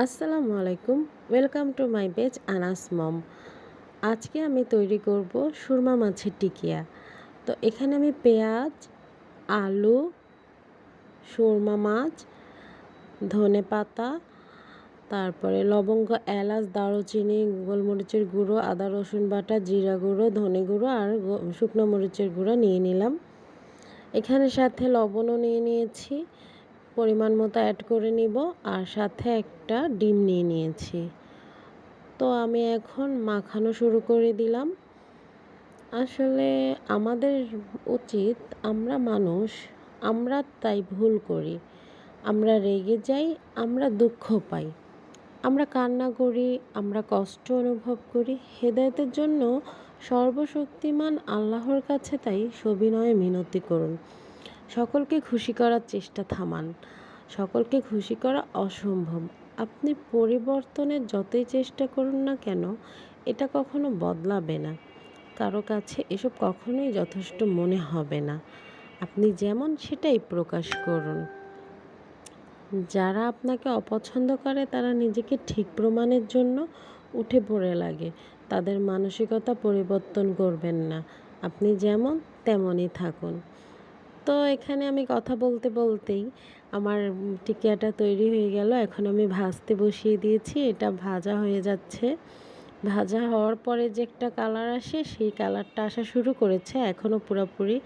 আসসালামু আলাইকুম। Welcome to my page Anas mom আজকে আমি তৈরি করব সুরমা মাছের টিকিয়া। তো এখানে আমি পেঁয়াজ, আলু, সুরমা মাছ, ধনে পাতা, তারপরে লবঙ্গ, এলাচ, দারুচিনি, গোলমরিচের গুঁড়ো, আদা, রসুন বাটা, জিরা গুঁড়ো, ধনে গুঁড়ো আর শুকনো মরিচের গুঁড়ো নিয়ে নিলাম। এখানে সাথে লবণও নিয়ে নিয়েছি। পরিমাণ মতো অ্যাড করে নিব আর সাথে একটা ডিম নিয়ে নিয়েছি। তো আমি এখন মাখানো শুরু করে দিলাম। আসলে আমাদের উচিত আমরা মানুষ, আমরা তাই ভুল করি। আমরা রেগে যাই, আমরা দুঃখ পাই। আমরা কান্না করি, আমরা কষ্ট অনুভব করি। হেদায়তের জন্য সর্বশক্তিমান আল্লাহর কাছে তাই সবিনয়ে মিনতি করুন। সকলকে খুশি করার চেষ্টা থামান। সকলকে খুশি করা অসম্ভব। আপনি পরিবর্তনের যতই চেষ্টা করুন না কেন, এটা কখনো বদলাবে না। কারও কাছে এসব কখনোই যথেষ্ট মনে হবে না। আপনি যেমন সেটাই প্রকাশ করুন। যারা আপনাকে অপছন্দ করে, তারা নিজেকে ঠিক প্রমাণের জন্য উঠে পড়ে লাগে। তাদের মানসিকতা পরিবর্তন করবেন না। আপনি যেমন, তেমনই থাকুন। তো এখানে আমি কথা বলতে বলতেই আমার টিকিয়াটা তৈরি হয়ে গেল। এখন আমি ভাজতে বসিয়ে দিয়েছি, এটা ভাজা হয়ে যাচ্ছে। ভাজা হওয়ার পরে যে একটা কালার আসে, সেই কালারটা আসা শুরু করেছে। এখনও পুরোপুরি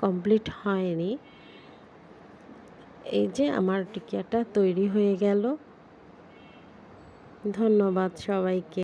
কমপ্লিট হয়নি। এই যে আমার টিকিয়াটা তৈরি হয়ে গেল। ধন্যবাদ সবাইকে।